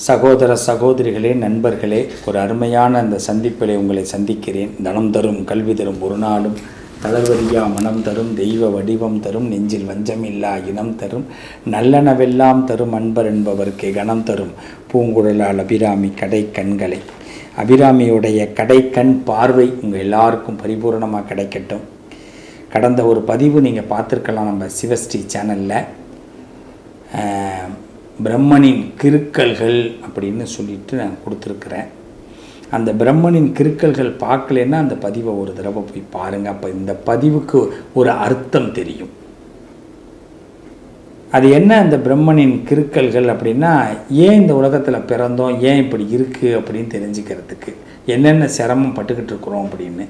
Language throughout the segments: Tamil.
சகோதர சகோதரிகளே நண்பர்களே ஒரு அருமையான அந்த சந்திப்பிலே உங்களை சந்திக்கிறேன். தனம் தரும் கல்வி தரும் ஒரு நாளும் தளர்வரியா மனம் தரும் தெய்வ வடிவம் தரும் நெஞ்சில் வஞ்சமில்லா இனம் தரும் நல்லனவெல்லாம் தரும் அன்பர் என்பவர்க்கு கணம் தரும் பூங்குழலால் அபிராமி கடை கண்களை. அபிராமியுடைய கடைக்கண் பார்வை உங்கள் எல்லாருக்கும் பரிபூரணமாக கிடைக்கட்டும். கடந்த ஒரு பதிவு நீங்கள் பார்த்துருக்கலாம் நம்ம சிவஸ்ரீ சேனலில். பிரம்மனின் கிருக்கல்கள் அப்படின்னு சொல்லிட்டு நான் கொடுத்துருக்குறேன். அந்த பிரம்மனின் கிருக்கல்கள் பார்க்கலன்னா அந்த பதிவை ஒரு தடவை போய் பாருங்கள் அப்போ இந்த பதிவுக்கு ஒரு அர்த்தம் தெரியும். அது என்ன அந்த பிரம்மனின் கிருக்கல்கள் அப்படின்னா ஏன் இந்த உலகத்தில் பிறந்தோம்? ஏன் இப்படி இருக்குது அப்படின்னு தெரிஞ்சுக்கிறதுக்கு. என்னென்ன சிரமம் பட்டுக்கிட்டு இருக்கிறோம் அப்படின்னு.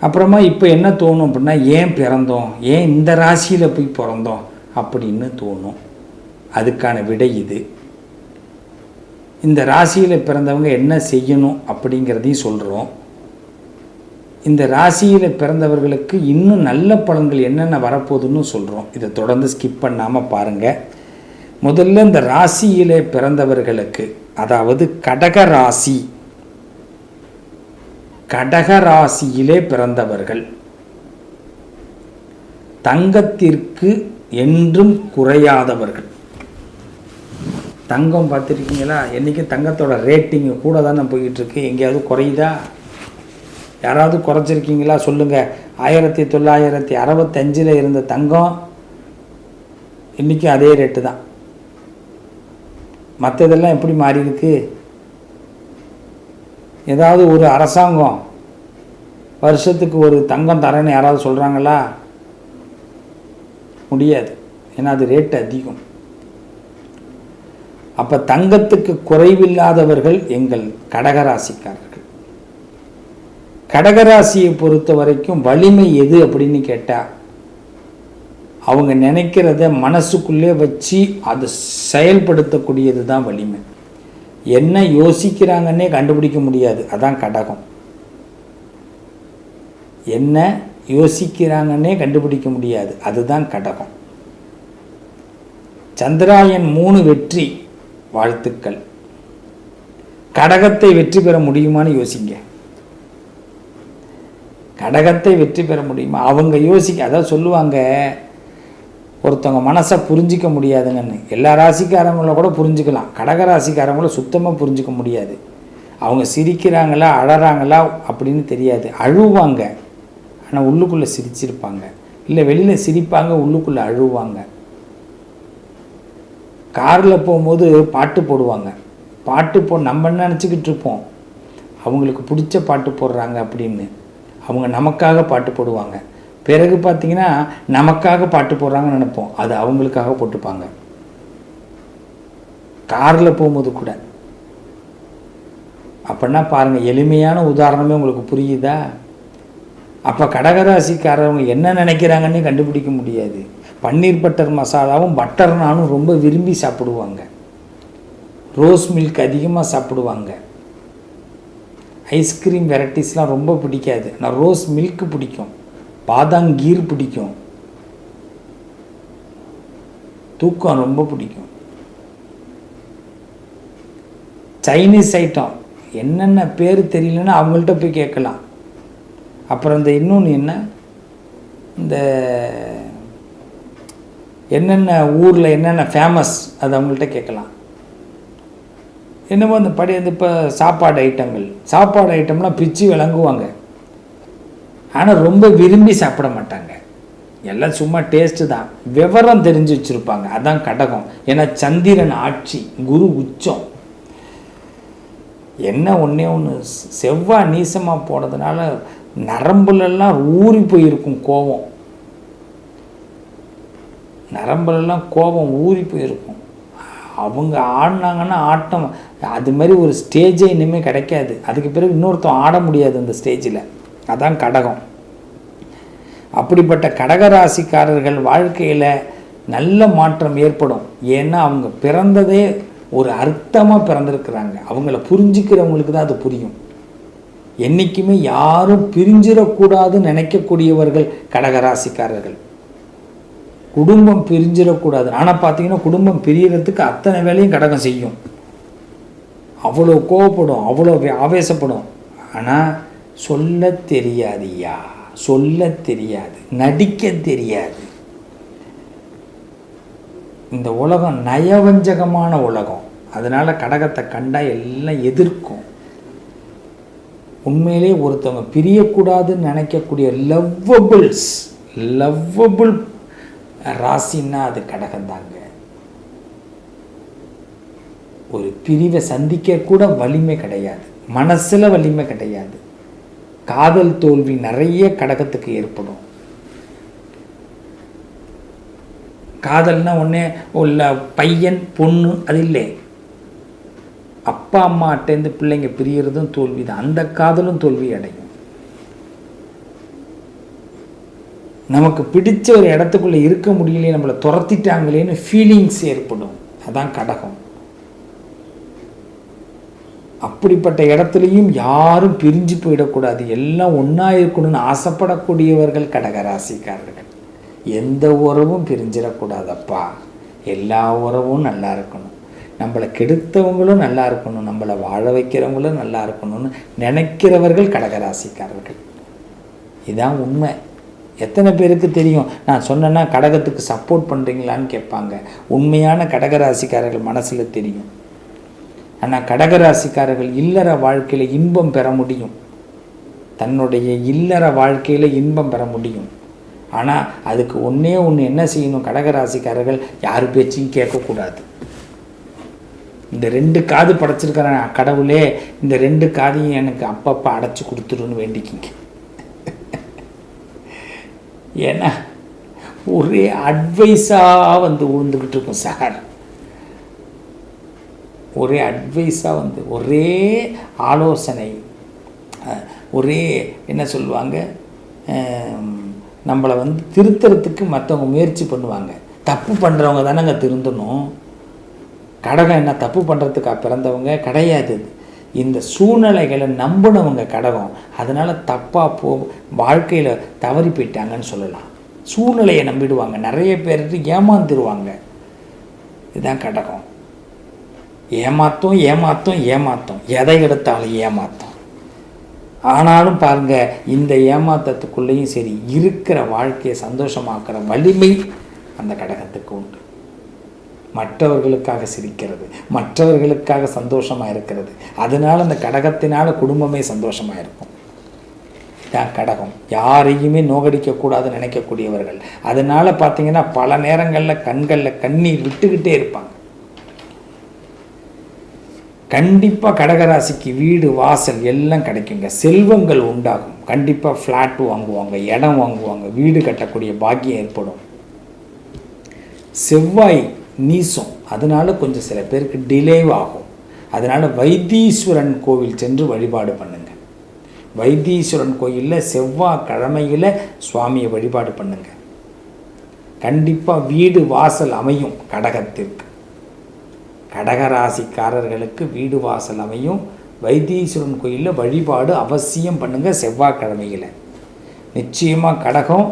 அப்புறமா இப்போ என்ன தோணும் அப்படின்னா ஏன் பிறந்தோம்? ஏன் இந்த ராசியில் போய் பிறந்தோம்? அப்படின்னு தோணும். அதுக்கான விடை இது. இந்த ராசியில் பிறந்தவங்க என்ன செய்யணும் அப்படிங்கிறதையும் சொல்கிறோம் இந்த ராசியில் பிறந்தவர்களுக்கு இன்னும் நல்ல பலன்கள் என்னென்ன வரப்போகுதுன்னு சொல்கிறோம் இதை தொடர்ந்து ஸ்கிப் பண்ணாமல் பாருங்கள் முதல்ல இந்த ராசியிலே பிறந்தவர்களுக்கு அதாவது கடக ராசி. கடக ராசியிலே பிறந்தவர்கள். தங்கத்திற்கு என்றும் குறையாதவர்கள். தங்கம் பார்த்துருக்கீங்களா? என்றைக்கும் தங்கத்தோட ரேட்டிங் கூட தானே போய்கிட்டுருக்கு எங்கேயாவது குறையுதா? யாராவது குறைச்சிருக்கீங்களா? சொல்லுங்கள் ஆயிரத்தி தொள்ளாயிரத்தி அறுபத்தஞ்சில் இருந்த தங்கம் இன்றைக்கும் அதே ரேட்டு தான். மற்றதெல்லாம் எப்படி மாறி இருக்கு ஏதாவது ஒரு அரசாங்கம் வருஷத்துக்கு ஒரு தங்கம் தரேன்னு யாராவது சொல்கிறாங்களா முடியாது. ஏன்னா அது ரேட்டு அதிகம். அப்போ தங்கத்துக்கு குறைவில்லாதவர்கள் எங்கள் கடகராசிக்காரர்கள். கடகராசியை பொறுத்த வரைக்கும் வலிமை எது அப்படின்னு கேட்டால் அவங்க நினைக்கிறத மனசுக்குள்ளே வச்சு அதை செயல்படுத்தக்கூடியது தான் வலிமை. என்ன யோசிக்கிறாங்கன்னே கண்டுபிடிக்க முடியாது. அதான் கடகம். என்ன யோசிக்கிறாங்கன்னே கண்டுபிடிக்க முடியாது. அதுதான் கடகம். சந்திராயன் மூணு வெற்றி. வாழ்த்துக்கள். கடகத்தை வெற்றி பெற முடியுமான்னு யோசிங்க. கடகத்தை வெற்றி பெற முடியுமா? அவங்க யோசிக்க அதாவது சொல்லுவாங்க ஒருத்தவங்க மனசை புரிஞ்சிக்க முடியாதுங்கன்னு. எல்லா ராசிக்காரங்கள கூட புரிஞ்சுக்கலாம். கடக ராசிக்காரங்கள சுத்தமாக புரிஞ்சிக்க முடியாது. அவங்க சிரிக்கிறாங்களா அழறாங்களா அப்படின்னு தெரியாது. அழுவாங்க. ஆனால் உள்ளுக்குள்ளே சிரிச்சிருப்பாங்க. இல்லை வெளியில் சிரிப்பாங்க உள்ளுக்குள்ளே அழுவாங்க. காரில் போகும்போது பாட்டு போடுவாங்க. பாட்டு போ நம்ம என்ன நினச்சிக்கிட்டு இருப்போம்? அவங்களுக்கு பிடிச்ச பாட்டு போடுறாங்க அப்படின்னு. அவங்க நமக்காக பாட்டு போடுவாங்க. பிறகு பார்த்தீங்கன்னா நமக்காக பாட்டு போடுறாங்கன்னு நினைப்போம். அது அவங்களுக்காக போட்டுப்பாங்க. காரில் போகும்போது கூட. அப்படின்னா பாருங்கள் எளிமையான உதாரணமே உங்களுக்கு புரியுதா? அப்போ கடகராசிக்காரவங்க என்ன நினைக்கிறாங்கன்னே கண்டுபிடிக்க முடியாது. பன்னீர் பட்டர் மசாலாவும் பட்டர் நானும் ரொம்ப விரும்பி சாப்பிடுவாங்க. ரோஸ் மில்க் அதிகமாக சாப்பிடுவாங்க. ஐஸ்கிரீம் வெரைட்டிஸ்லாம் ரொம்ப பிடிக்காது. ஆனால் ரோஸ் மில்க் பிடிக்கும். பாதாம் கீர் பிடிக்கும். தூக்கம் ரொம்ப பிடிக்கும். Chinese item. என்னென்ன பேர் தெரியலன்னா அவங்கள்ட்ட போய் கேட்கலாம். அப்புறம் இந்த இன்னொன்று என்ன? இந்த என்னென்ன ஊரில் என்னென்ன ஃபேமஸ் அது அவங்கள்ட்ட கேட்கலாம். என்னமோ அந்த படி அந்த இப்போ சாப்பாடு ஐட்டங்கள் சாப்பாடு ஐட்டம்லாம் பிச்சு விளங்குவாங்க. ஆனால் ரொம்ப விரும்பி சாப்பிட மாட்டாங்க. எல்லாம் சும்மா டேஸ்ட்டு தான். விவரம் தெரிஞ்சு வச்சுருப்பாங்க. அதான் கடகம். ஏன்னா சந்திரன் ஆட்சி குரு உச்சம். என்ன ஒன்றே ஒன்று செவ்வாய் நீசமாக போனதுனால நரம்புலெல்லாம் ஊறி போயிருக்கும் கோபம் நரம்புலெல்லாம் கோபம் ஊறி போயிருக்கும். அவங்க ஆடினாங்கன்னா ஆட்டம் அது மாதிரி ஒரு ஸ்டேஜே இனிமேல் கிடைக்காது. அதுக்கு பிறகு இன்னொருத்தன் ஆட முடியாது அந்த ஸ்டேஜில் அதான் கடகம். அப்படிப்பட்ட கடகராசிக்காரர்கள் வாழ்க்கையில் நல்ல மாற்றம் ஏற்படும். ஏன்னா அவங்க பிறந்ததே ஒரு அர்த்தமாக பிறந்திருக்கிறாங்க. அவங்கள புரிஞ்சுக்கிறவங்களுக்கு தான் அது புரியும். என்றைக்குமே யாரும் பிரிஞ்சிடக்கூடாதுன்னு நினைக்கக்கூடியவர்கள் கடகராசிக்காரர்கள். குடும்பம் பிரிஞ்சிடக்கூடாது. ஆனால் பார்த்தீங்கன்னா குடும்பம் பிரியறதுக்கு அத்தனை வேலையும் கடகம் செய்யும். அவ்வளோ கோவப்படும் அவ்வளோ ஆவேசப்படும். ஆனால் சொல்ல தெரியாதியா சொல்ல தெரியாது. நடிக்க தெரியாது. இந்த உலகம் நயவஞ்சகமான உலகம். அதனால கடகத்தை கண்டால் எல்லாம் எதிர்க்கும். உண்மையிலே ஒருத்தவங்க பிரியக்கூடாதுன்னு நினைக்கக்கூடிய லவ்வபிள்ஸ் லவ்வபிள் ராசின்னா அது கடகந்தாங்க. ஒரு பிரிவை சந்திக்க கூட வலிமை கிடையாது. மனசில் வலிமை கிடையாது. காதல் தோல்வி நிறைய கடகத்துக்கு ஏற்படும். காதல்னா ஒன்றே உள்ள பையன் பொண்ணு அது இல்லை. அப்பா அம்மாட்டேருந்து பிள்ளைங்க பிரியறதும் தோல்வி தான் அந்த காதலும் தோல்வி அடையும். நமக்கு பிடிச்ச ஒரு இடத்துக்குள்ளே இருக்க முடியலையே நம்மளை துரத்திட்டாங்களேன்னு ஃபீலிங்ஸ் ஏற்படும். அதான் கடகம். அப்படிப்பட்ட இடத்துலையும் யாரும் பிரிஞ்சு போயிடக்கூடாது. எல்லாம் ஒன்றா இருக்கணும்னு ஆசைப்படக்கூடியவர்கள் கடக ராசிக்காரர்கள் எந்த உறவும் பிரிஞ்சிடக்கூடாதப்பா. எல்லா உறவும் நல்லா இருக்கணும். நம்மளை கெடுத்தவங்களும் நல்லா இருக்கணும். நம்மளை வாழ வைக்கிறவங்களும் நல்லா இருக்கணும்னு நினைக்கிறவர்கள் கடகராசிக்காரர்கள். இதுதான் உண்மை. எத்தனை பேருக்கு தெரியும்? நான் சொன்னேன்னா கடகத்துக்கு சப்போர்ட் பண்ணுறீங்களான்னு கேட்பாங்க. உண்மையான கடகராசிக்காரர்கள் மனசில் தெரியும். ஆனால் கடகராசிக்காரர்கள் இல்லற வாழ்க்கையில் இன்பம் பெற முடியும். தன்னுடைய இல்லற வாழ்க்கையில் இன்பம் பெற முடியும். ஆனால் அதுக்கு ஒன்றே ஒன்று என்ன செய்யணும்? கடகராசிக்காரர்கள் யார் பேச்சையும் கேட்கக்கூடாது. இந்த ரெண்டு காது படைச்சிருக்கிறேன் கடவுளே இந்த ரெண்டு காதையும் எனக்கு அப்பப்போ அடைச்சி கொடுத்துருன்னு வேண்டிக்கிங்க. ஏன்னா ஒரே அட்வைஸாக வந்து உழுந்துக்கிட்டு இருக்கும் சார். ஒரே அட்வைஸாக வந்து ஒரே ஆலோசனை ஒரே என்ன சொல்லுவாங்க நம்மளை வந்து திருத்துறதுக்கு மற்றவங்க முயற்சி பண்ணுவாங்க. தப்பு பண்ணுறவங்க தானேங்க திருந்தணும். கடகம் என்ன தப்பு பண்ணுறதுக்காக பிறந்தவங்க? கிடையாது இந்த சூழ்நிலைகளை நம்பினவங்க கடகம் அதனால் தப்பாக போ வாழ்க்கையில் தவறி போயிட்டாங்கன்னு சொல்லலாம். சூழ்நிலையை நம்பிடுவாங்க. நிறைய பேருக்கு ஏமாந்துருவாங்க. இதுதான் கடகம் ஏமாத்தும் ஏமாத்தும் ஏமாத்தும். எதை எடுத்தாலும் ஏமாத்தும். ஆனாலும் பாருங்கள் இந்த ஏமாத்தத்துக்குள்ளேயும் சரி இருக்கிற வாழ்க்கையை சந்தோஷமாக்குற வலிமை அந்த கடகத்துக்கு உண்டு. மற்றவர்களுக்காக சிரிக்கிறது மற்றவர்களுக்காக சந்தோஷமாக இருக்கிறது. அதனால் அந்த கடகத்தினால் குடும்பமே சந்தோஷமாக இருக்கும். தான் கடகம். யாரையுமே நோகடிக்கக்கூடாதுன்னு நினைக்கக்கூடியவர்கள். அதனால் பார்த்தீங்கன்னா பல நேரங்களில் கண்களில் கண்ணீர் விட்டுக்கிட்டே இருப்பாங்க. கண்டிப்பாக கடகராசிக்கு வீடு வாசல் எல்லாம் கிடைக்குங்க. செல்வங்கள் உண்டாகும். கண்டிப்பாக ஃப்ளாட் வாங்குவாங்க இடம் வாங்குவாங்க வீடு கட்டக்கூடிய பாக்கியம் ஏற்படும். செவ்வாய் நீசம். அதனால் கொஞ்சம் சில பேருக்கு டிலே ஆகும். அதனால் வைத்தீஸ்வரன் கோவில் சென்று வழிபாடு பண்ணுங்கள் வைத்தீஸ்வரன் கோயிலில் செவ்வாய் கிழமையில் சுவாமியை வழிபாடு பண்ணுங்க. கண்டிப்பாக வீடு வாசல் அமையும் கடகத்திற்கு. கடகராசிக்காரர்களுக்கு வீடு வாசல் அமையும். வைத்தீஸ்வரன் கோயிலில் வழிபாடு அவசியம் பண்ணுங்கள் செவ்வாய்க்கிழமையில். நிச்சயமாக கடகம்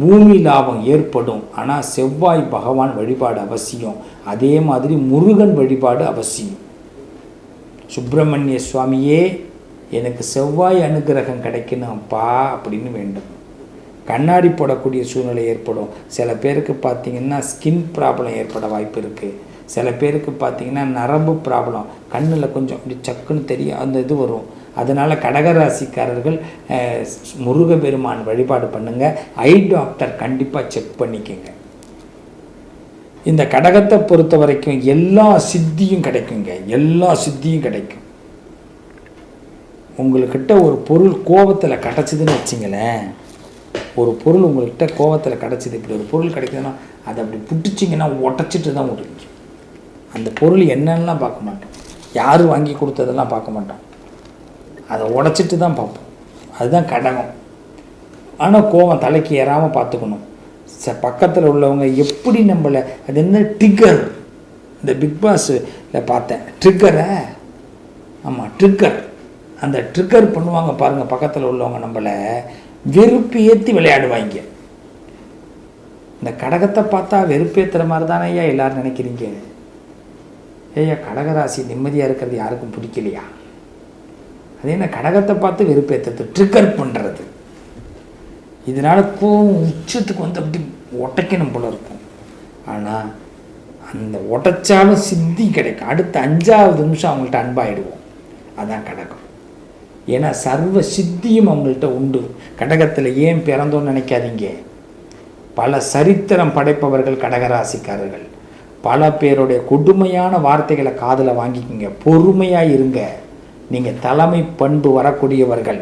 பூமி லாபம் ஏற்படும். ஆனால் செவ்வாய் பகவான் வழிபாடு அவசியம். அதே மாதிரி முருகன் வழிபாடு அவசியம். சுப்பிரமணிய சுவாமியே எனக்கு செவ்வாய் அனுகிரகம் கிடைக்கணும்ப்பா அப்படின்னு வேண்டும். கண்ணாடி போடக்கூடிய சூழ்நிலை ஏற்படும். சில பேருக்கு பார்த்தீங்கன்னா ஸ்கின் ப்ராப்ளம் ஏற்பட வாய்ப்பு இருக்குது சில பேருக்கு பார்த்தீங்கன்னா நரம்பு ப்ராப்ளம் கண்ணில் கொஞ்சம் அப்படி சக்குன்னு தெரியும் அந்த இது வரும். அதனால் கடகராசிக்காரர்கள் முருகப்பெருமான் வழிபாடு பண்ணுங்கள் ஐ டாக்டர் கண்டிப்பாக செக் பண்ணிக்கோங்க. இந்த கடகத்தை பொறுத்த வரைக்கும் எல்லா சித்தியும் கிடைக்குங்க. எல்லா சித்தியும் கிடைக்கும். உங்கள்கிட்ட ஒரு பொருள் கோபத்தில் கிடச்சிதுன்னு வச்சிங்களேன். ஒரு பொருள் உங்கள்கிட்ட கோபத்தில் கிடச்சிது. இப்படி ஒரு பொருள் கிடைக்குதுன்னா அதை அப்படி புட்டிச்சிங்கன்னா உடச்சிட்டு தான் விடுவீங்க அந்த பொருள் என்னென்னலாம் பார்க்க மாட்டோம். யார் வாங்கி கொடுத்ததெல்லாம் பார்க்க மாட்டோம். அதை உடச்சிட்டு தான் பார்ப்போம். அதுதான் கடகம். ஆனால் கோவம் தலைக்கு ஏறாமல் பார்த்துக்கணும். ச பக்கத்தில் உள்ளவங்க எப்படி நம்மளை அது என்ன ட்ரிக்கர் இந்த பிக் பாஸில் பார்த்தேன். ட்ரிக்கரை ஆமாம் ட்ரிக்கர் அந்த ட்ரிக்கர் பண்ணுவாங்க பாருங்கள் பக்கத்தில் உள்ளவங்க நம்மளை. வெறுப்பு ஏற்றி விளையாடுவாங்க. இந்த கடகத்தை பார்த்தா வெறுப்பேற்றுற மாதிரி தானே ஐயா எல்லோரும் நினைக்கிறீங்க? ஏய்யா கடகராசி நிம்மதியாக இருக்கிறது யாருக்கும் பிடிக்கலையா? அது என்ன கடகத்தை பார்த்து வெறுப்பேற்றது ட்ரிக்கர் பண்ணுறது இதனால் கோவம் உச்சத்துக்கு வந்து அப்படி உடைக்கணும் போல இருக்கும். ஆனால் அந்த உடைச்சாலும் சித்தி கிடைக்கும் அடுத்த அஞ்சாவது நிமிஷம் அவங்கள்ட்ட அன்பாயிடுவோம். அதான் கடகம். ஏன்னா சர்வ சித்தியும் அவங்கள்ட்ட உண்டு. கடகத்தில் ஏன் பிறந்தோன்னு நினைக்காதீங்க. பல சரித்திரம் படைப்பவர்கள் கடகராசிக்காரர்கள். பல பேருடைய கொடுமையான வார்த்தைகளை காதில் வாங்கிக்கிங்க. பொறுமையாக இருங்க. நீங்கள் தலைமை பண்பு வரக்கூடியவர்கள்.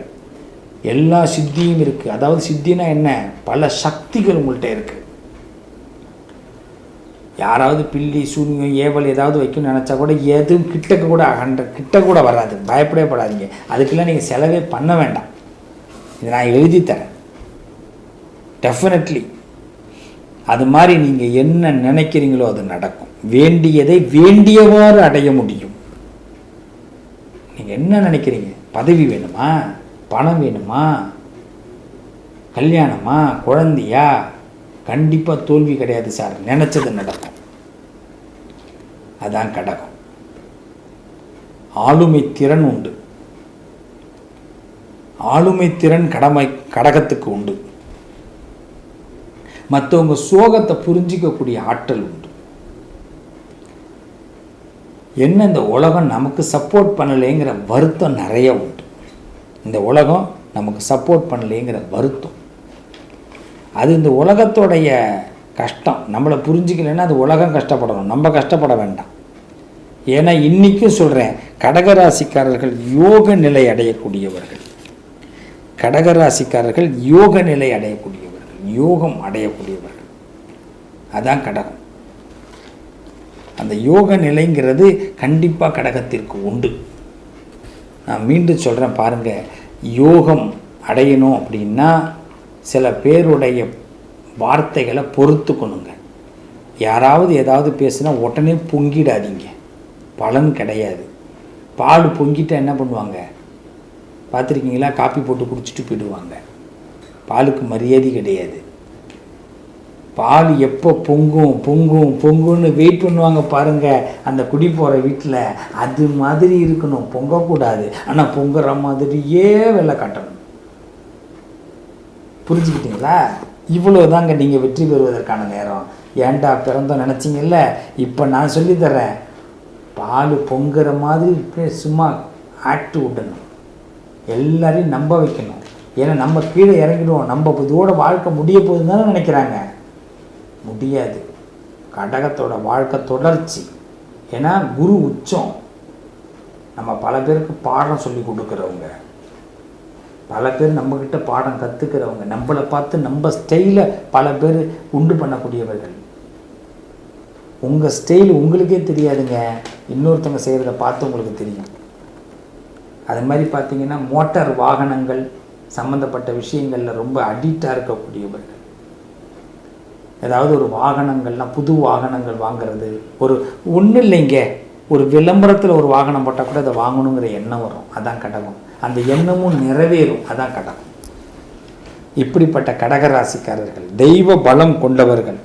எல்லா சித்தியும் இருக்குது அதாவது சித்தினா என்ன? பல சக்திகள் உங்கள்கிட்ட இருக்குது யாராவது பில்லி சூன்யம் ஏவல் ஏதாவது வைக்கணும்னு நினச்சா கூட எதுவும் கிட்டக்க கூட அகன்ற கிட்ட கூட வராது. பயப்படவே படாதீங்க. அதுக்கெல்லாம் நீங்கள் செலவே பண்ண வேண்டாம். இதை நான் எழுதி தரேன். டெஃபினெட்லி அது மாதிரி நீங்கள் என்ன நினைக்கிறீங்களோ அது நடக்கும். வேண்டியதை வேண்டியவாறு அடைய முடியும். என்ன நினைக்கிறீங்க? பதவி வேணுமா? பணம் வேணுமா? கல்யாணமா? குழந்தையா? கண்டிப்பாக தோல்வி கிடையாது சார். நினச்சது நடக்கும். அதான் கடகம். ஆளுமை திறன் உண்டு. ஆளுமை திறன் கடமை கடகத்துக்கு உண்டு. மற்றவங்க சோகத்தை புரிஞ்சிக்கக்கூடிய ஆற்றல் உண்டு. என்ன இந்த உலகம் நமக்கு சப்போர்ட் பண்ணலைங்கிற வருத்தம் நிறைய உண்டு. இந்த உலகம் நமக்கு சப்போர்ட் பண்ணலைங்கிற வருத்தம். அது இந்த உலகத்தோடைய கஷ்டம். நம்மளை புரிஞ்சிக்கலைன்னா அது உலகம் கஷ்டப்படணும். நம்ம கஷ்டப்பட வேண்டாம். ஏன்னா இன்றைக்கும் சொல்கிறேன் கடகராசிக்காரர்கள் யோக நிலை அடையக்கூடியவர்கள். கடகராசிக்காரர்கள் யோக நிலை அடையக்கூடியவர்கள். யோகம் அடையக்கூடியவர்கள். அதான் கடகம். அந்த யோக நிலைங்கிறது கண்டிப்பாக கடகத்திற்கு உண்டு. நான் மீண்டும் சொல்கிறேன் பாருங்கள் யோகம் அடையணும் அப்படின்னா சில பேருடைய வார்த்தைகளை பொறுத்துக்கணுங்க. யாராவது ஏதாவது பேசுனா உடனே பொங்கிடாதீங்க. பலன் கிடையாது. பால் பொங்கிட்டால் என்ன பண்ணுவாங்க? பார்த்துருக்கீங்களா? காப்பி போட்டு குடிச்சிட்டு போயிடுவாங்க. பாலுக்கு மரியாதை கிடையாது. பால் எப்போ பொங்கும் பொங்கும் பொங்குன்னு வெயிட் பண்ணுவாங்க பாருங்க அந்த குடி போகிற வீட்டில் அது மாதிரி இருக்கணும். பொங்கக்கூடாது. ஆனால் பொங்குற மாதிரியே வெள்ளை காட்டணும். புரிஞ்சுக்கிட்டீங்களா? இவ்வளோ தாங்க நீங்கள் வெற்றி பெறுவதற்கான நேரம். ஏன்டா பிறந்தோம் நினச்சிங்கல்ல? இப்போ நான் சொல்லித்தரேன் பால் பொங்குற மாதிரி சும்மா ஆக்ட் விடணும். எல்லாரையும் நம்ப வைக்கணும். ஏன்னா நம்ம கீழே இறங்கிடுவோம். நம்ம இதோட வாழ்க்கை முடிய போகுதுன்னு தானே நினைக்கிறாங்க. முடியாது. கடகத்தோட வாழ்க்கை தொடர்ச்சி. ஏன்னா குரு உச்சம். நம்ம பல பேருக்கு பாடம் சொல்லி கொடுக்குறவங்க. பல பேர் நம்மக்கிட்ட பாடம் கற்றுக்கிறவங்க நம்மளை பார்த்து நம்ம ஸ்டைலை பல பேர் உண்டு பண்ணக்கூடியவர்கள். உங்கள் ஸ்டைல் உங்களுக்கே தெரியாதுங்க. இன்னொருத்தவங்க செய்கிறத பார்த்து உங்களுக்கு தெரியும். அது மாதிரி பார்த்தீங்கன்னா மோட்டார் வாகனங்கள் சம்மந்தப்பட்ட விஷயங்களில் ரொம்ப அடிக்டாக இருக்கக்கூடியவர்கள். ஏதாவது ஒரு வாகனங்கள்லாம் புது வாகனங்கள் வாங்குறது. ஒரு ஒன்றும் இல்லைங்க. ஒரு விளம்பரத்தில் ஒரு வாகனம் போட்டால் கூட அதை வாங்கணுங்கிற எண்ணம் வரும். அதான் கடகம் அந்த எண்ணமும் நிறைவேறும். அதான் கடகம் இப்படிப்பட்ட கடகராசிக்காரர்கள் தெய்வ பலம் கொண்டவர்கள்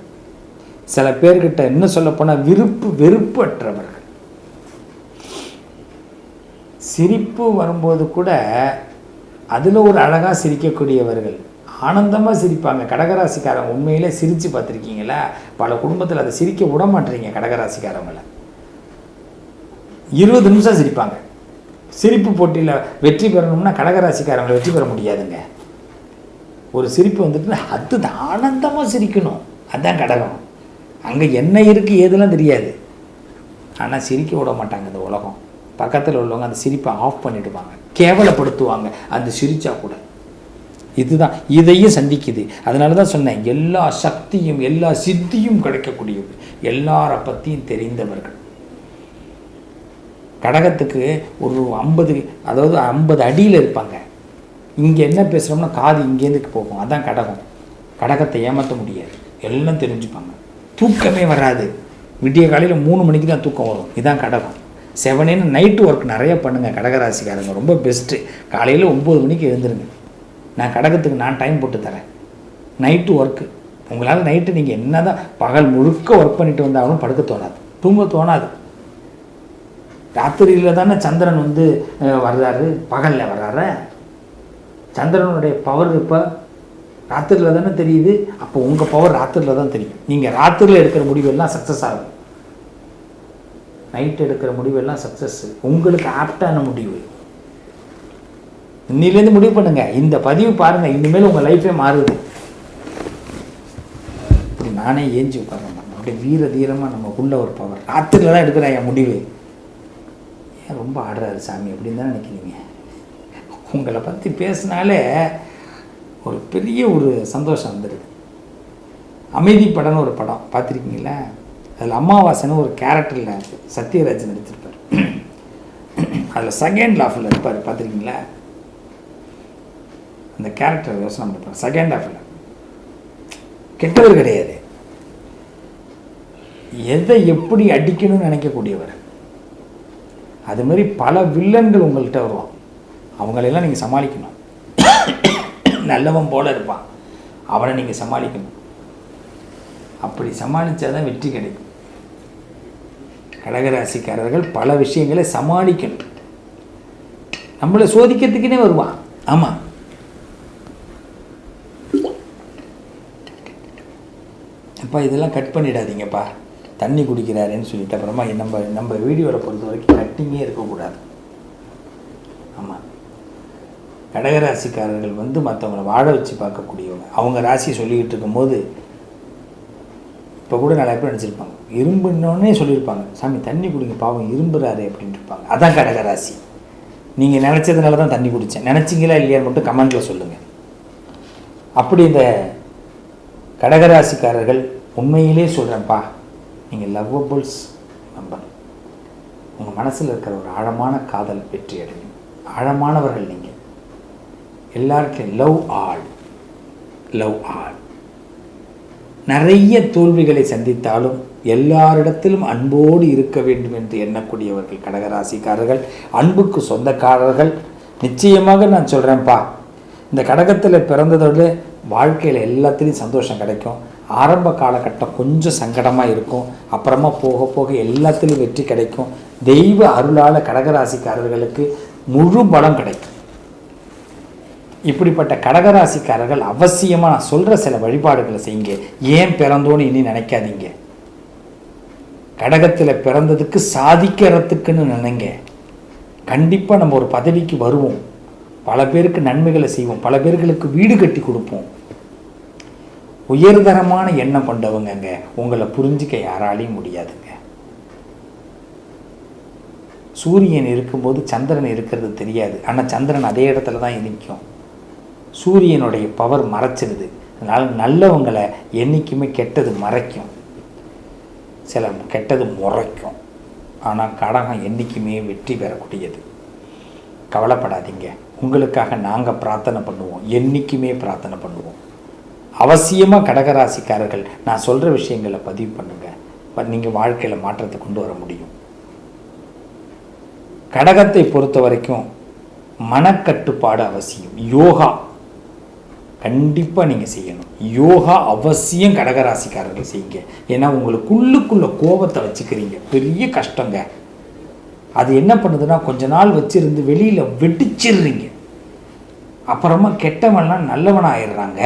சில பேர்கிட்ட இன்னும் சொல்லப்போனால் விருப்பு வெறுப்பற்றவர்கள். சிரிப்பு வரும்போது கூட அதில் ஒரு அழகாக சிரிக்கக்கூடியவர்கள் ஆனந்தமாக சிரிப்பாங்க. கடகராசிக்காரங்க உண்மையிலே சிரித்து பார்த்துருக்கீங்களா? பல குடும்பத்தில் அதை சிரிக்க விட மாட்டீங்க கடகராசிக்காரங்களை. இருபது நிமிஷம் சிரிப்பாங்க. சிரிப்பு போட்டியில் வெற்றி பெறணும்னா கடகராசிக்காரங்களை வெற்றி பெற முடியாதுங்க. ஒரு சிரிப்பு வந்துட்டு அது ஆனந்தமாக சிரிக்கணும். அதுதான் கடகம். அங்கே என்ன இருக்குது ஏதெல்லாம் தெரியாது. ஆனால் சிரிக்க விட மாட்டாங்க இந்த உலகம். பக்கத்தில் உள்ளவங்க அந்த சிரிப்பை ஆஃப் பண்ணிவிடுவாங்க கேவலப்படுத்துவாங்க. அந்த சிரிச்சா கூட. இதுதான். இதையும் சந்திக்குது. அதனால தான் சொன்னேன் எல்லா சக்தியும் எல்லா சித்தியும் கிடைக்கக்கூடியது. எல்லாரை பற்றியும் தெரிந்தவர்கள். கடகத்துக்கு ஒரு ஐம்பது அதாவது ஐம்பது அடியில் இருப்பாங்க. இங்கே என்ன பேசுகிறோம்னா காது இங்கேருந்து போகும். அதான் கடகம். கடகத்தை ஏமாற்ற முடியாது. எல்லாம் தெரிஞ்சுப்பாங்க. தூக்கமே வராது. விடிய காலையில் மூணு மணிக்கு தான் தூக்கம் வரும். இதான் கடகம். செவனேன்னு நைட்டு ஒர்க் நிறைய பண்ணுங்கள் கடகராசிக்காரங்க. ரொம்ப பெஸ்ட்டு காலையில் ஒம்பது மணிக்கு எழுந்துருங்க. நான் கடகத்துக்கு நான் டைம் போட்டு தரேன். நைட்டு ஒர்க்கு உங்களால் நைட்டு நீங்கள் என்ன தான் பகல் முழுக்க ஒர்க் பண்ணிட்டு வந்தாலும் படுக்க தோணாது. தூங்க தோணாது. ராத்திரியில் தானே சந்திரன் வந்து வர்றாரு? பகலில் வர்றாரு? சந்திரனுடைய பவர் இப்போ ராத்திரியில் தானே தெரியுது? அப்போ உங்கள் பவர் ராத்திரியில் தான் தெரியும். நீங்கள் ராத்திரியில் எடுக்கிற முடிவெல்லாம் சக்ஸஸ் ஆகும். நைட் எடுக்கிற முடிவெல்லாம் சக்ஸஸ் உங்களுக்கு ஆப்டான முடிவு. இன்னிலேருந்து முடிவு பண்ணுங்க. இந்த பதிவு பாருங்க. இனிமேல் உங்கள் லைஃபே மாறுது. இப்படி நானே ஏஞ்சி உட்கார்றேன். அப்படியே வீர தீரமாக நமக்குள்ள ஒரு பவர் ராத்திரில தான் எடுக்கிறேன் என் முடிவு. ஏன் ரொம்ப ஆடுறாரு சாமி? அப்படின்னு தான் நினைக்கிறீங்க. உங்களை பற்றி பேசினாலே ஒரு பெரிய ஒரு சந்தோஷம் வந்துடுது அமைதி படம்னு ஒரு படம் பார்த்துருக்கீங்களா? அதில் அமாவாசைன்னு ஒரு கேரக்டரில் சத்யராஜ் நடிச்சிருப்பார். அதில் செகண்ட் லாஃபில் இருப்பார். பார்த்துருக்கீங்களா? அந்த கேரக்டர் யோசனை பண்ணிருப்பார் செகண்ட் லாஃபில் கெட்டவர் கிடையாது. எதை எப்படி அடிக்கணும்னு நினைக்கக்கூடியவர். அது மாதிரி பல வில்லன்கள் உங்கள்கிட்ட வருவான். அவங்களெல்லாம் நீங்கள் சமாளிக்கணும். நல்லவன் போல இருப்பான். அவனை நீங்கள் சமாளிக்கணும். அப்படி சமாளித்தா தான் வெற்றி கிடைக்கும். கடகராசிக்காரர்கள் பல விஷயங்களை சமாளிக்கணும். நம்மளை சோதிக்கிறதுக்குன்னே வருவான். ஆமாம் அப்பா இதெல்லாம் கட் பண்ணிடாதீங்கப்பா. தண்ணி குடிக்கிறாருன்னு சொல்லிட்டு அப்புறமா நம்ம நம்ம வீடியோவில் பொறுத்த வரைக்கும் கட்டிங்கே இருக்கக்கூடாது. ஆமாம் கடகராசிக்காரர்கள் வந்து மற்றவங்களை வாழ வச்சு பார்க்கக்கூடியவங்க. அவங்க ராசி சொல்லிக்கிட்டு இருக்கும்போது இப்போ கூட நிறைய பேர் நினச்சிருப்பாங்க. இரும்புன்னொன்னே சொல்லியிருப்பாங்க. சாமி தண்ணி குடிங்க பாவம் இரும்புறாரு அப்படின்ட்டு இருப்பாங்க அதான் கடகராசி. நீங்கள் நினச்சதுனால தான் தண்ணி குடித்தேன் நினச்சிங்களா இல்லையான்னு மட்டும் கமெண்ட்டில் சொல்லுங்கள் அப்படி இந்த கடகராசிக்காரர்கள் உண்மையிலே சொல்கிறேன்ப்பா நீங்கள் லவ்வபுள்ஸ் நம்பர். உங்கள் மனசில் இருக்கிற ஒரு ஆழமான காதல் வெற்றி அடையும். ஆழமானவர்கள் நீங்கள் எல்லாருக்கும் லவ் ஆள் லவ் ஆள் நிறைய தோல்விகளை சந்தித்தாலும் எல்லாரிடத்திலும் அன்போடு இருக்க வேண்டும் என்று எண்ணக்கூடியவர்கள் கடகராசிக்காரர்கள் அன்புக்கு சொந்தக்காரர்கள். நிச்சயமாக நான் சொல்கிறேன்ப்பா இந்த கடகத்தில் பிறந்ததோடு வாழ்க்கையில் எல்லாத்துலேயும் சந்தோஷம் கிடைக்கும். ஆரம்ப காலகட்டம் கொஞ்சம் சங்கடமாக இருக்கும். அப்புறமா போக போக எல்லாத்துலேயும் வெற்றி கிடைக்கும். தெய்வ அருளால் கடகராசிக்காரர்களுக்கு முழு பலம் கிடைக்கும். இப்படிப்பட்ட கடகராசிக்காரர்கள் அவசியமாக நான் சொல்கிற சில வழிபாடுகளை செய்யுங்க. ஏன் பிறந்தோன்னு இனி நினைக்காதீங்க. கடகத்தில் பிறந்ததுக்கு சாதிக்கிறதுக்குன்னு நினைங்க. கண்டிப்பாக நம்ம ஒரு பதவிக்கு வருவோம். பல பேருக்கு நன்மைகளை செய்வோம். பல பேர்களுக்கு வீடு கட்டி கொடுப்போம். உயர்தரமான எண்ணம் கொண்டவங்கங்க. உங்களை புரிஞ்சிக்க யாராலையும் முடியாதுங்க. சூரியன் இருக்கும்போது சந்திரன் இருக்கிறது தெரியாது. ஆனால் சந்திரன் அதே இடத்துல தான் நிற்கும். சூரியனுடைய பவர் மறைச்சிருது. அதனால் நல்லவங்களை என்றைக்குமே கெட்டது மறைக்கும். சில கெட்டது முறைக்கும். ஆனால் கடகம் என்றைக்குமே வெற்றி பெறக்கூடியது. கவலைப்படாதீங்க. உங்களுக்காக நாங்கள் பிரார்த்தனை பண்ணுவோம். என்றைக்குமே பிரார்த்தனை பண்ணுவோம். அவசியமாக கடகராசிக்காரர்கள் நான் சொல்கிற விஷயங்களை பதிவு பண்ணுங்கள் நீங்கள் வாழ்க்கையில் மாற்றத்தை கொண்டு வர முடியும். கடகத்தை பொறுத்த வரைக்கும் மனக்கட்டுப்பாடு அவசியம். யோகா கண்டிப்பாக நீங்கள் செய்யணும். யோகா அவசியம் கடகராசிக்காரர்கள் செய்யுங்க. ஏன்னா உங்களுக்குள்ளுக்குள்ளே கோபத்தை வச்சுக்கிறீங்க. பெரிய கஷ்டங்க. அது என்ன பண்ணுதுன்னா கொஞ்ச நாள் வச்சிருந்து வெளியில் வெடிச்சிடுறீங்க அப்புறமா கெட்டவன்லாம் நல்லவனாக ஆயிடுறாங்க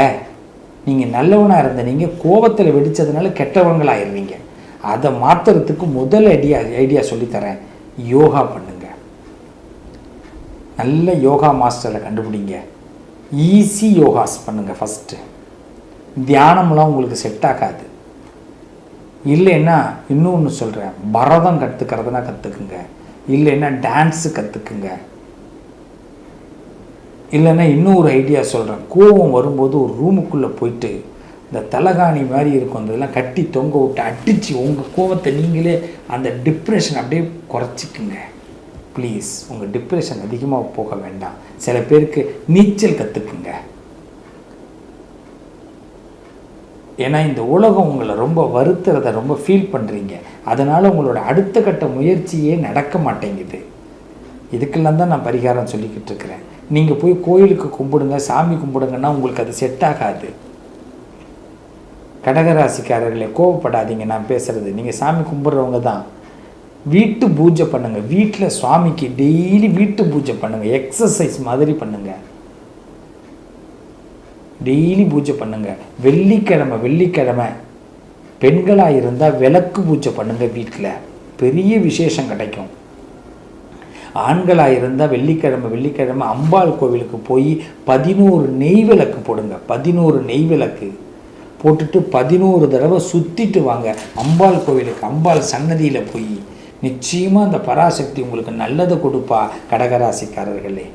நீங்கள் நல்லவனாக இருந்த நீங்கள் கோபத்தில் வெடித்ததுனால கெட்டவங்களாயிடுறீங்க அதை மாற்றுறதுக்கு முதல் ஐடியா ஐடியா சொல்லித்தரேன். யோகா பண்ணுங்க. நல்ல யோகா மாஸ்டரை கண்டுபிடிங்க. ஈஸி யோகாஸ் பண்ணுங்கள் ஃபஸ்ட்டு தியானம்லாம் உங்களுக்கு செட் ஆகாது. இல்லைன்னா இன்னொன்று சொல்கிறேன் பரதம் கற்றுக்கிறதுனா கற்றுக்குங்க இல்லைன்னா டான்ஸு கற்றுக்குங்க இல்லைன்னா இன்னொரு ஐடியா சொல்கிறேன் கோவம் வரும்போது ஒரு ரூமுக்குள்ளே போயிட்டு இந்த தலகாணி மாதிரி இருக்கும். அந்த இதெல்லாம் கட்டி தொங்க விட்டு அடித்து உங்கள் கோவத்தை நீங்களே அந்த டிப்ரெஷன் அப்படியே குறைச்சிக்குங்க. ப்ளீஸ் உங்கள் டிப்ரெஷன் அதிகமாக போக வேண்டாம். சில பேருக்கு நீச்சல் கற்றுக்குங்க ஏன்னா இந்த உலகம் உங்களை ரொம்ப வருத்துறத ரொம்ப ஃபீல் பண்ணுறீங்க அதனால் உங்களோட அடுத்த கட்ட முயற்சியே நடக்க மாட்டேங்குது. இதுக்கெல்லாம் தான் நான் பரிகாரம் சொல்லிக்கிட்டு இருக்கிறேன். நீங்கள் போய் கோயிலுக்கு கும்பிடுங்க சாமி கும்பிடுங்கன்னா உங்களுக்கு அது செட் ஆகாது. கடகராசிக்காரர்களே கோவப்படாதீங்க நான் பேசுகிறது நீங்கள் சாமி கும்பிட்றவங்க தான். வீட்டு பூஜை பண்ணுங்கள் வீட்டில் சுவாமிக்கு டெய்லி வீட்டு பூஜை பண்ணுங்கள் எக்ஸசைஸ் மாதிரி பண்ணுங்கள் டெய்லி பூஜை பண்ணுங்கள் வெள்ளிக்கிழமை வெள்ளிக்கிழமை. பெண்களாக இருந்தால் விளக்கு பூஜை பண்ணுங்கள் வீட்டில் பெரிய விசேஷம் கிடைக்கும். ஆண்களாக இருந்தால் வெள்ளிக்கிழமை வெள்ளிக்கிழமை அம்பாள் கோவிலுக்கு போய் பதினோரு நெய் விளக்கு போடுங்க. பதினோரு நெய் விளக்கு. போட்டுட்டு பதினோரு தடவை சுற்றிட்டு வாங்க. அம்பாள் கோவிலுக்கு அம்பாள் சன்னதியில் போய். நிச்சயமாக அந்த பராசக்தி உங்களுக்கு நல்லதை கொடுப்பா கடகராசிக்காரர்களே.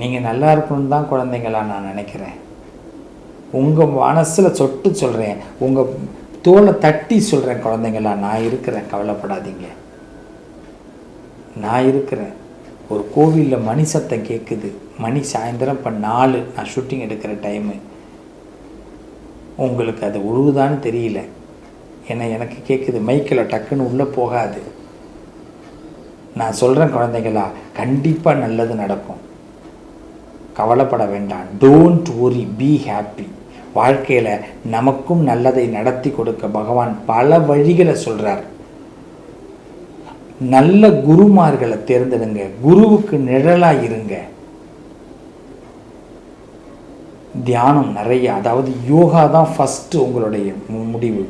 நீங்கள் நல்லா இருக்கணும்னு தான் குழந்தைங்களா நான் நினைக்கிறேன். உங்கள் மனசில் சொட்டு சொல்கிறேன் உங்கள் தோலை தட்டி சொல்கிறேன் குழந்தைங்களா நான் இருக்கிறேன். கவலைப்படாதீங்க. நான் இருக்கிறேன். ஒரு கோவிலில் மணி சத்தம் கேட்குது மணி சாயந்தரம் இப்போ நாலு. நான் ஷூட்டிங் எடுக்கிற டைமு உங்களுக்கு அது உழுவுதான்னு தெரியல. ஏன்னா எனக்கு கேட்குது மைக்கில் டக்குன்னு உள்ளே போகாது. நான் சொல்கிறேன் குழந்தைங்களா கண்டிப்பாக நல்லது நடக்கும். கவலைப்பட வேண்டாம். டோன்ட் ஒரி பி ஹாப்பி வாழ்க்கையில் நமக்கும் நல்லதை நடத்தி கொடுக்க பகவான் பல வழிகளை சொல்கிறார் நல்ல குருமார்களை தேர்ந்தெடுங்க. குருவுக்கு நிழலாக இருங்க. தியானம் நிறைய அதாவது யோகா தான் ஃபஸ்ட்டு உங்களுடைய முடிவு.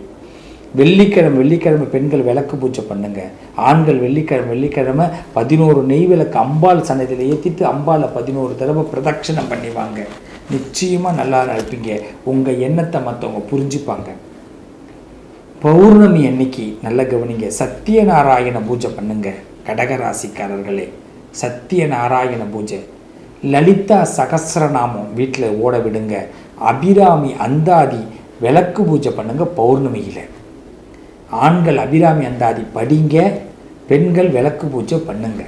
வெள்ளிக்கிழமை வெள்ளிக்கிழமை பெண்கள் விளக்கு பூஜை பண்ணுங்க. ஆண்கள் வெள்ளிக்கிழமை வெள்ளிக்கிழமை பதினோரு நெய் விளக்கு அம்பாள் சன்னதியில் ஏற்றிட்டு அம்பாளை பதினோரு தடவை பிரதட்சணம் பண்ணிவாங்க நிச்சயமாக நல்லா இருப்பீங்க உங்கள் எண்ணத்தை மற்றவங்க புரிஞ்சுப்பாங்க. பௌர்ணமி அன்னைக்கு நல்ல கவனிங்க. சத்தியநாராயண பூஜை பண்ணுங்க கடகராசிக்காரர்களே. சத்தியநாராயண பூஜை. லலிதா சகஸ்ரநாமம் வீட்டில் ஓட விடுங்க. அபிராமி அந்தாதி விளக்கு பூஜை பண்ணுங்க பௌர்ணமியில். ஆண்கள் அபிராமி அந்தாதி படிங்க பெண்கள் விளக்கு பூஜை பண்ணுங்க.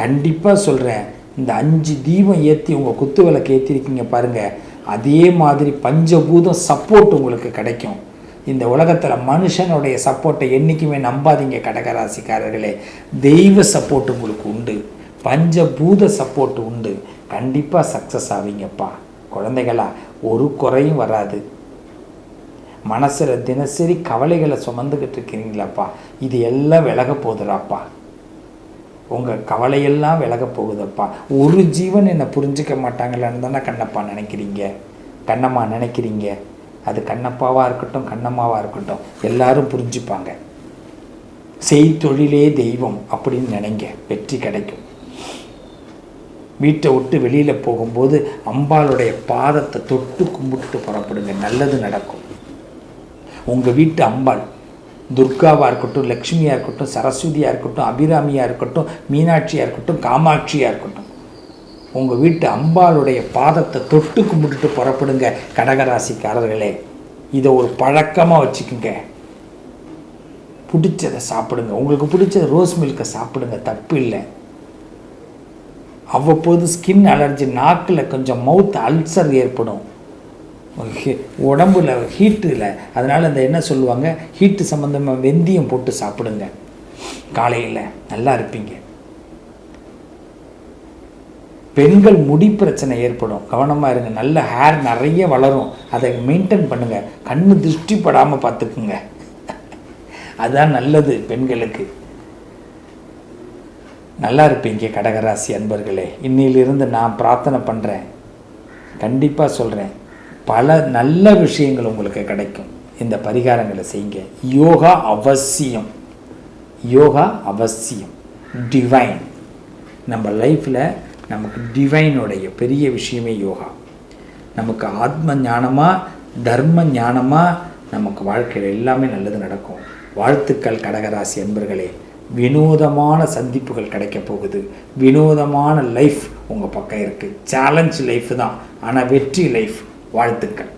கண்டிப்பாக சொல்கிறேன் இந்த அஞ்சு தீபம் ஏற்றி உங்கள் குத்து விளக்கு ஏற்றிருக்கீங்க பாருங்கள் அதே மாதிரி பஞ்சபூதம் சப்போர்ட் உங்களுக்கு கிடைக்கும். இந்த உலகத்தில் மனுஷனுடைய சப்போர்ட்டை என்றைக்குமே நம்பாதீங்க கடகராசிக்காரர்களே. தெய்வ சப்போர்ட் உங்களுக்கு உண்டு பஞ்சபூத சப்போர்ட் உண்டு. கண்டிப்பாக சக்ஸஸ் ஆவீங்கப்பா. குழந்தைகளா ஒரு குறையும் வராது. மனசில் தினசரி கவலைகளை சுமந்துக்கிட்டு இருக்கிறீங்களாப்பா? இது எல்லாம் விலக போகுதுடாப்பா. உங்கள் கவலையெல்லாம் விலக போகுதப்பா. ஒரு ஜீவன் என்னை புரிஞ்சுக்க மாட்டாங்களான்னு தானே கண்ணப்பா நினைக்கிறீங்க? கண்ணம்மா நினைக்கிறீங்க? அது கண்ணப்பாவாக இருக்கட்டும் கண்ணம்மாவாக இருக்கட்டும். எல்லாரும் புரிஞ்சுப்பாங்க. செய்தொழிலே தெய்வம் அப்படின்னு நினைங்க. வெற்றி கிடைக்கும். வீட்டை விட்டு வெளியில் போகும்போது அம்பாளுடைய பாதத்தை தொட்டு கும்பிட்டு புறப்படுங்க. நல்லது நடக்கும். உங்கள் வீட்டு அம்பாள் துர்காவாக இருக்கட்டும் லக்ஷ்மியாக இருக்கட்டும் சரஸ்வதியாக இருக்கட்டும் அபிராமியாக இருக்கட்டும் மீனாட்சியாக இருக்கட்டும் காமாட்சியாக இருக்கட்டும் உங்கள் வீட்டு அம்பாளுடைய பாதத்தை தொட்டு கும்பிட்டுட்டு புறப்படுங்க கடகராசிக்காரர்களே. இதை ஒரு பழக்கமாக வச்சுக்குங்க. பிடிச்சதை சாப்பிடுங்க. உங்களுக்கு பிடிச்ச ரோஸ் மில்கை சாப்பிடுங்க தப்பு இல்லை. அவ்வப்போது ஸ்கின் அலர்ஜி நாக்கில் கொஞ்சம் மவுத் அல்சர் ஏற்படும். உடம்புல ஹீட்டில் அதனால் அந்த என்ன சொல்லுவாங்க? ஹீட்டு சம்மந்தமாக வெந்தயம் போட்டு சாப்பிடுங்க. காலையில் நல்லா இருப்பீங்க. பெண்கள் முடி பிரச்சனை ஏற்படும். கவனமாக இருங்க. நல்ல ஹேர் நிறைய வளரும். அதை மெயின்டைன் பண்ணுங்கள் கண்ணு திருஷ்டிப்படாமல் பார்த்துக்குங்க. அதுதான் நல்லது பெண்களுக்கு. நல்லா இருப்பீங்க கடகராசி அன்பர்களே. இன்னிலிருந்து நான் பிரார்த்தனை பண்ணுறேன் கண்டிப்பாக சொல்கிறேன் பல நல்ல விஷயங்கள் உங்களுக்கு கிடைக்கும். இந்த பரிகாரங்களை செய்யுங்க. யோகா அவசியம். யோகா அவசியம். டிவைன் நம்ம லைஃப்பில் நமக்கு டிவைனுடைய பெரிய விஷயமே யோகா. நமக்கு ஆத்ம ஞானமாக தர்ம ஞானமாக நமக்கு வாழ்க்கையில் எல்லாமே நல்லது நடக்கும். வாழ்த்துக்கள் கடகராசி அன்பர்களே. வினோதமான சந்திப்புகள் கிடைக்க போகுது. வினோதமான லைஃப் உங்கள் பக்கம் இருக்குது சேலஞ்ச் லைஃப் தான். ஆனால் வெற்றி லைஃப் வாழ்த்துக்கள்.